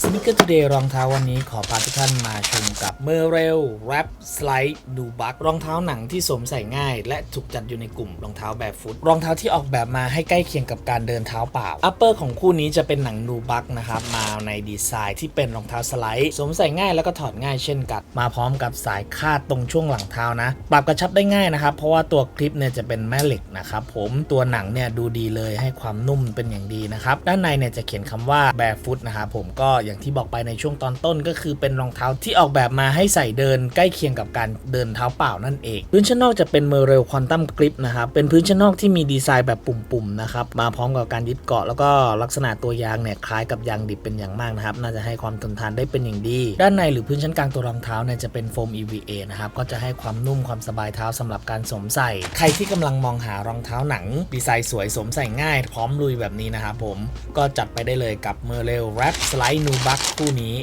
สนิเกอร์ Today รองเท้าวันนี้ขอพาทุกท่านมาชมกับเมอร์เรลแรปสไลด์ดูบักรองเท้าหนังที่สวมใส่ง่าย และถูกจัดอยู่ในกลุ่มรองเท้าแบบฟุต รองเท้าที่ออกแบบมาให้ใกล้เคียงกับการเดินเท้าเปล่าอัปเปอร์ของคู่นี้จะเป็นหนังนูบักนะครับมาในดีไซน์ที่เป็นรองเท้าสไลด์สวมใส่ง่ายแล้วก็ถอดง่ายเช่นกัน มาพร้อมกับสายคาดตรงช่วงหลังเท้านะ ปรับกระชับได้ง่ายนะครับเพราะว่าตัวคลิปเนี่ยจะเป็นแม่เหล็กนะครับผมตัวหนังเนี่ยดูดีเลยให้ความนุ่มเป็นอย่างดีนะครับด้านในเนี่ยจะเขียนคำว่า barefoot นะครับผมก็อย่างที่บอกไปในช่วงตอนต้นก็คือเป็นรองเท้าที่ออกแบบมาให้ใส่เดินใกล้เคียงกับการเดินเท้าเปล่านั่นเอง พื้นชั้นนอกจะเป็นเมอร์เรลควอนตัมกริปนะครับเป็นพื้นชั้นนอกที่มีดีไซน์แบบปุ่มๆนะครับมาพร้อมกับการยึดเกาะแล้วก็ลักษณะตัวยางเนี่ยคล้ายกับยางดิบเป็นอย่างมากนะครับน่าจะให้ความทนทานได้เป็นอย่างดี ด้านในหรือพื้นชั้นกลางตัวรองเท้าเนี่ยจะเป็นโฟม EVA นะครับก็จะให้ความนุ่มความสบายเท้าสำหรับการสวมใส่ ใครที่กำลังมองหารองเท้าหนัง ดีไซน์สวยสวมใส่ง่าย พร้อมลุยแบบนี้นะครับผมก็จัดไปได้เลยกับเมอร์เรลแรปสไลด์นูบัคคู่นี้